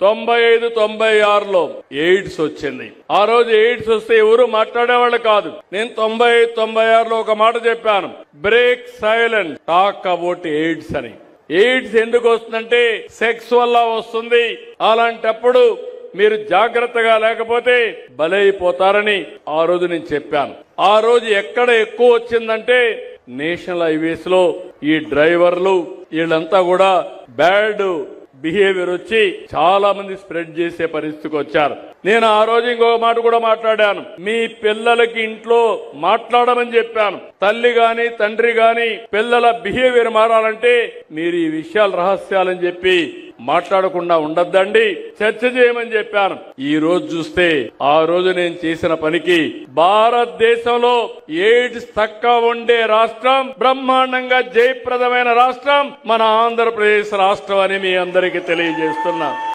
తొంభై ఐదు తొంభై ఆరులో ఎయిడ్స్ వచ్చింది. ఆ రోజు ఎయిడ్స్ వస్తే ఎవరు మాట్లాడేవాళ్ళు కాదు. నేను తొంభై ఐదు తొంభై ఆరులో ఒక మాట చెప్పాను. Break silent talk about AIDS అని. ఎయిడ్స్ ఎందుకు వస్తుందంటే సెక్స్ వల్ల వస్తుంది. అలాంటప్పుడు మీరు జాగ్రత్తగా లేకపోతే బలైపోతారని ఆ రోజు నేను చెప్పాను. ఆ రోజు ఎక్కడ ఎక్కువ వచ్చిందంటే నేషనల్ హైవేస్లో ఈ డ్రైవర్లు వీళ్ళంతా కూడా బ్యాడ్ బిహేవియర్ వచ్చి చాలా మంది స్ప్రెడ్ చేసే పరిస్థితికి వచ్చారు. నేను ఆ రోజు ఇంకొక మాట కూడా మాట్లాడాను. మీ పిల్లలకి ఇంట్లో మాట్లాడమని చెప్పాను. తల్లి గాని తండ్రి గాని పిల్లల బిహేవియర్ మారాలంటే మీరు ఈ విషయాలు రహస్యాలని చెప్పి మాట్లాడకుండా ఉండద్దండి. చర్చ చేయమని చెప్పాను. ఈ రోజు చూస్తే ఆ రోజు నేను చేసిన పనికి భారతదేశంలో ఎయిడ్స్ తక్కువ ఉండే రాష్ట్రం బ్రహ్మాండంగా జయప్రదమైన రాష్ట్రం మన ఆంధ్రప్రదేశ్ రాష్ట్రం అని మీ అందరికీ తెలియజేస్తున్నా.